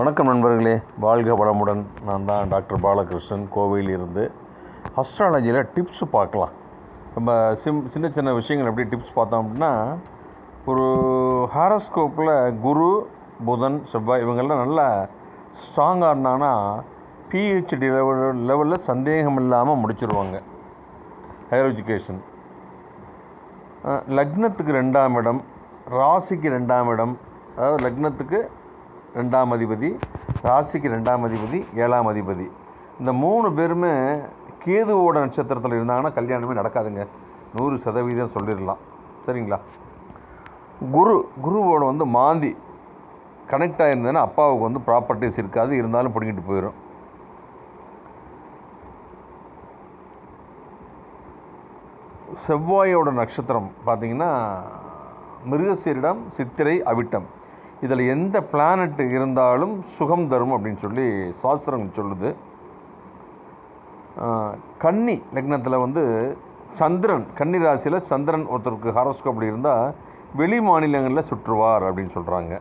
வணக்கம் நண்பர்களே. வாழ்க வளமுடன். நான் தான் டாக்டர் பாலகிருஷ்ணன். கோவையில் இருந்து அஸ்ட்ராலஜியில் டிப்ஸ் பார்க்கலாம். நம்ம சிம் சின்ன சின்ன விஷயங்கள் எப்படி டிப்ஸ் பார்த்தோம் அப்படின்னா ஒரு ஹாரஸ்கோப்பில் குரு புதன் செவ்வாய் இவங்கெல்லாம் நல்லா ஸ்ட்ராங்காக இருந்தாங்கன்னா பிஹெச்டி லெவல் லெவலில் சந்தேகம் இல்லாமல் முடிச்சிருவாங்க. ஹையர் எஜுகேஷன் லக்னத்துக்கு ரெண்டாம் இடம் ராசிக்கு ரெண்டாம் இடம். அதாவது லக்னத்துக்கு ரெண்டாம் அதிபதி ராசிக்கு ரெண்டாம் அதிபதி ஏழாம் அதிபதி. இந்த மூணு பேருமே கேதுவோட நட்சத்திரத்தில் இருந்தாங்கன்னா கல்யாணமே நடக்காதுங்க. நூறு சதவீதம் சொல்லிடலாம். சரிங்களா? குரு குருவோட வந்து மாந்தி கனெக்ட் ஆகிருந்ததுன்னா அப்பாவுக்கு வந்து ப்ராப்பர்ட்டிஸ் இருக்காது. இருந்தாலும் பிடிங்கிட்டு போயிடும் செவ்வாயோட நட்சத்திரம் பார்த்தீங்கன்னா மிருகசீரிடம் சித்திரை அவிட்டம். இதில் எந்த பிளானட் இருந்தாலும் சுகம் தரும் அப்படின்னு சொல்லி சாஸ்திரம் சொல்லுது. கன்னி லக்னத்தில் வந்து சந்திரன் கன்னி ராசியில் சந்திரன் ஒருத்தருக்கு ஹாரோஸ்கோப் அப்படி இருந்தால் வெளி மாநிலங்களில் சுற்றுவார் அப்படின்னு சொல்கிறாங்க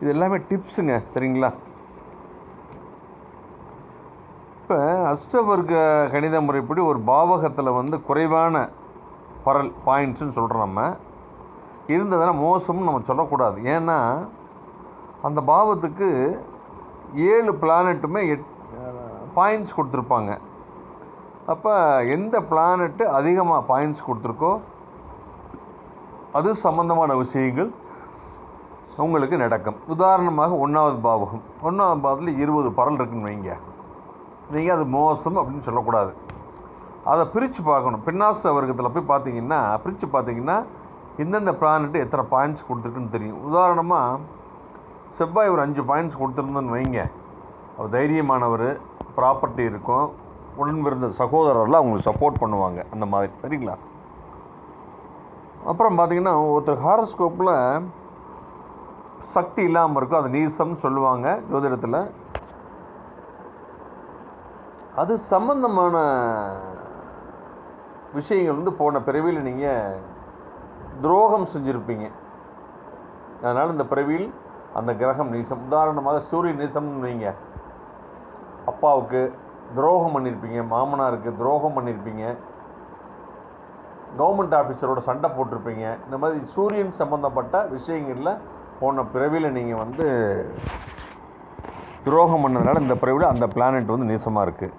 இது எல்லாமே டிப்ஸுங்க சரிங்களா? இப்போ அஷ்டவர்க்க கணித முறைப்படி ஒரு பாவகத்தில் வந்து குறைவான பரல் பாயிண்ட்ஸுன்னு சொல்கிறோம் நம்ம. இருந்ததுன்னா மோசம்னு நம்ம சொல்லக்கூடாது. ஏன்னா அந்த பாவத்துக்கு ஏழு பிளானட்டுமே எட் பாயிண்ட்ஸ் கொடுத்துருப்பாங்க. அப்போ எந்த பிளானட்டு அதிகமாக பாயிண்ட்ஸ் கொடுத்துருக்கோ அது சம்பந்தமான விஷயங்கள் உங்களுக்கு நடக்கும். உதாரணமாக ஒன்றாவது பாவகம். ஒன்றாவது பாவத்தில் இருபது பரல் இருக்குன்னு வைங்க. நீங்கள் அது மோசம் அப்படின்னு சொல்லக்கூடாது. அதை பிரித்து பார்க்கணும். பின்னாச வர்க்கத்தில் போய் பார்த்தீங்கன்னா பிரித்து பார்த்தீங்கன்னா எந்தெந்த பிளானட்டு எத்தனை பாயிண்ட்ஸ் கொடுத்துருக்குன்னு தெரியும். உதாரணமாக செவ்வாய் ஒரு அஞ்சு பாயிண்ட்ஸ் கொடுத்துருந்தோன்னு வைங்க. அவர் தைரியமானவர் ப்ராப்பர்ட்டி இருக்கும். உடன் பிறந்த சகோதரர்லாம் அவங்களுக்கு சப்போர்ட் பண்ணுவாங்க. அந்த மாதிரி சரிங்களா? அப்புறம் பார்த்தீங்கன்னா ஒருத்தர் ஹாரோஸ்கோப்பில் சக்தி இல்லாமல் இருக்கும். அது நீசம்னு சொல்லுவாங்க ஜோதிடத்தில். அது சம்பந்தமான விஷயங்கள் வந்து போன பிறவியில் நீங்கள் துரோகம் செஞ்சுருப்பீங்க. அதனால் இந்த பிறவியில் அந்த கிரகம் நீசம். உதாரணமாக சூரிய நீசம்னு வைங்க. அப்பாவுக்கு துரோகம் பண்ணியிருப்பீங்க மாமனாருக்கு துரோகம் பண்ணியிருப்பீங்க கவர்மெண்ட் ஆஃபீஸரோட சண்டை போட்டிருப்பீங்க. இந்த மாதிரி சூரியன் சம்மந்தப்பட்ட விஷயங்களில் போன பிறவியில் நீங்கள் வந்து துரோகம் பண்ணதுனால இந்த பிறவியில் அந்த பிளானட் வந்து நீசமாக இருக்குது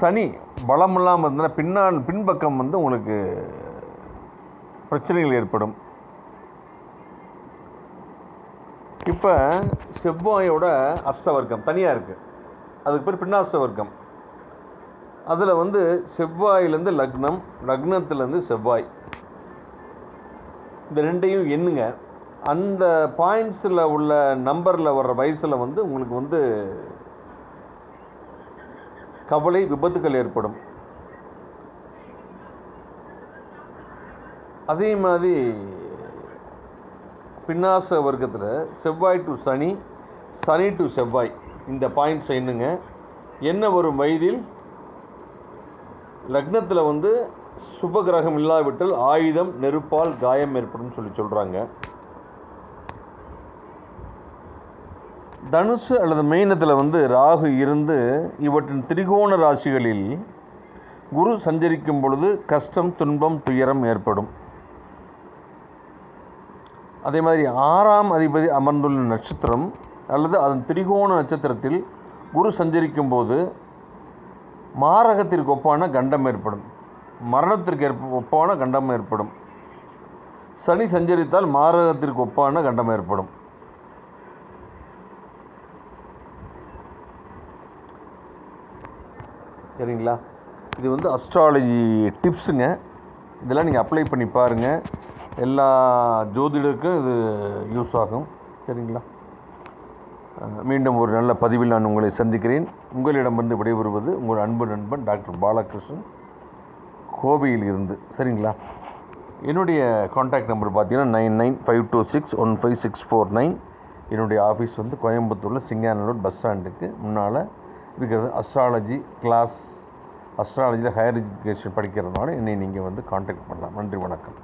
சனி பலம் இல்லாமல் இருந்ததுன்னா பின்னால் பின்பக்கம் வந்து உங்களுக்கு பிரச்சனைகள் ஏற்படும். இப்போ செவ்வாயோட அஷ்டவர்க்கம் தனியாக இருக்குது அதுக்கு பேர் பின்னாஷ்டவர்க்கம். அதில் வந்து செவ்வாயிலேருந்து லக்னம் லக்னத்துலேருந்து செவ்வாய். இந்த ரெண்டையும் எண்ணுங்க. அந்த பாயிண்ட்ஸில் உள்ள நம்பரில் வர்ற வயசில் வந்து உங்களுக்கு வந்து கவலை விபத்துக்கள் ஏற்படும். அதே மாதிரி பின்னாச வர்க்கத்தில் செவ்வாய் டு சனி சனி டு செவ்வாய் இந்த பாயிண்ட்ஸ் என்னங்க என்ன வரும் வயதில்? லக்னத்தில் வந்து சுப கிரகம் இல்லாவிட்டால் ஆயுதம் நெருப்பால் காயம் ஏற்படும் சொல்லி சொல்கிறாங்க தனுசு அல்லது மெயினத்தில் வந்து ராகு இருந்து இவற்றின் திரிகோண ராசிகளில் குரு சஞ்சரிக்கும் பொழுது கஷ்டம் துன்பம் துயரம் ஏற்படும். அதே மாதிரி ஆறாம் அதிபதி அமர்ந்துள்ள நட்சத்திரம் அல்லது அதன் திரிகோண நட்சத்திரத்தில் குரு சஞ்சரிக்கும் போது மாரகத்திற்கு ஒப்பான கண்டம் ஏற்படும். மரணத்திற்கு ஏற்ப ஒப்பான கண்டம் ஏற்படும். சனி சஞ்சரித்தால் மாரகத்திற்கு ஒப்பான கண்டம் ஏற்படும். சரிங்களா? இது வந்து அஸ்ட்ராலஜி டிப்ஸுங்க இதெல்லாம் நீங்கள் அப்ளை பண்ணி பாருங்கள் எல்லா ஜோதிடருக்கும் இது யூஸ் ஆகும். சரிங்களா? மீண்டும் ஒரு நல்ல பதிவில் நான் உங்களை சந்திக்கிறேன். உங்களிடமிருந்து விடைபெறுவது உங்கள் அன்பு நண்பன் டாக்டர் பாலகிருஷ்ணன் கோவையில் இருந்து. சரிங்களா? என்னுடைய காண்டாக்ட் நம்பர் பார்த்தீங்கன்னா nine nine five two six one five six four nine. என்னுடைய ஆஃபீஸ் வந்து கோயம்புத்தூரில் சிங்கானலூர் பஸ் ஸ்டாண்டுக்கு முன்னால் இருக்கிறது. அஸ்ட்ராலஜி கிளாஸ் அஸ்ட்ராலஜியில் ஹையர் எஜுகேஷன் படிக்கிறதுனால என்னை நீங்கள் வந்து காண்டாக்ட் பண்ணலாம். நன்றி வணக்கம்.